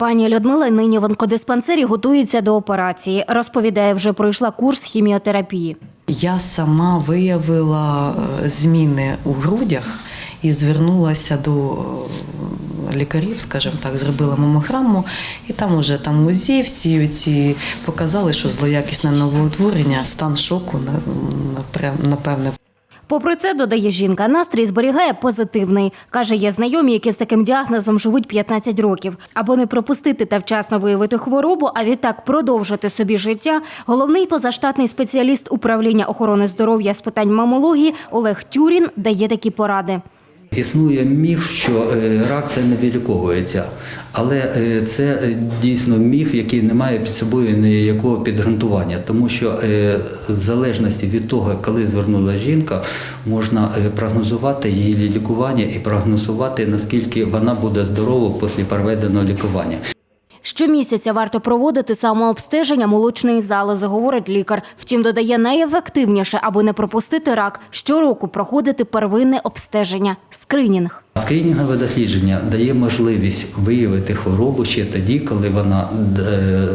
Пані Людмила нині в онкодиспансері готується до операції. Розповідає, вже пройшла курс хіміотерапії. Я сама виявила е, зміни у грудях і звернулася до е, лікарів, скажімо так, зробила мамограму, і там уже там УЗІ, всі ці показали, що злоякісне новоутворення, стан шоку, напевне, Попри це, додає жінка, настрій зберігає позитивний. Каже, є знайомі, які з таким діагнозом живуть 15 років. Або не пропустити та вчасно виявити хворобу, а відтак продовжити собі життя. Головний позаштатний спеціаліст управління охорони здоров'я з питань мамології Олег Тюрін дає такі поради. Існує міф, що е, рак це не виліковується, але е, це е, дійсно міф, який не має під собою ніякого підґрунтування, тому що в залежності від того, коли звернула жінка, можна прогнозувати її лікування і прогнозувати наскільки вона буде здорова після проведеного лікування. Щомісяця варто проводити самообстеження молочної залози, говорить лікар. Втім, додає найефективніше, аби не пропустити рак, щороку проходити первинне обстеження скринінг. Скринінгове дослідження дає можливість виявити хворобу ще тоді, коли вона е,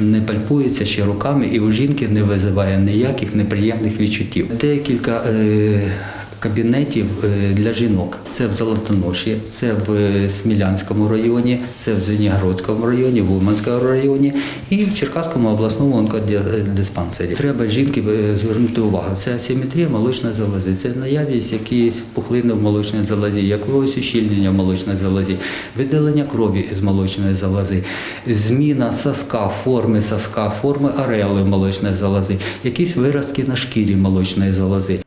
не пальпується ще руками і у жінки не визиває ніяких неприємних відчуттів. Декілька е, кабінетів е, для жінок. Це в Золотоноші, це в Смілянському районі, це в Звенігородському районі, в Уманському районі і в Черкаському обласному онкодиспансері. Треба жінки е, звернути увагу. Це асиметрія молочної залози, це наявність якісь пухлини в молочній залозі, якогось ущільнення в молочній залозі, видалення крові з молочної залози, зміна соска, форми соска, форми ареоли молочної залози, якісь виразки на шкірі молочної залози.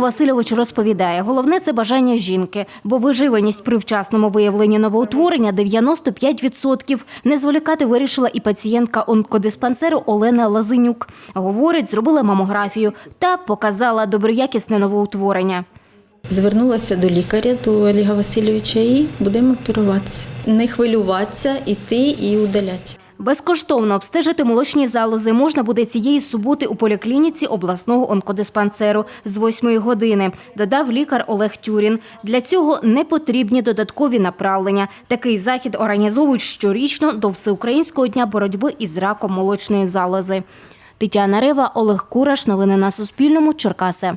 Васильович розповідає, головне це бажання жінки, бо виживаність при вчасному виявленні новоутворення 95%. Не зволікати вирішила і пацієнтка онкодиспансеру Олена Лазинюк. Говорить, зробила мамографію та показала доброякісне новоутворення. Звернулася до лікаря, до Олега Васильовича, і будемо оперуватися. Не хвилюватися, іти і удаляти. Безкоштовно обстежити молочні залози можна буде цієї суботи у поліклініці обласного онкодиспансеру з 8 години, додав лікар Олег Тюрін. Для цього не потрібні додаткові направлення. Такий захід організовують щорічно до Всеукраїнського дня боротьби із раком молочної залози. Тетяна Рева, Олег Кураш. Новини на Суспільному. Черкаси.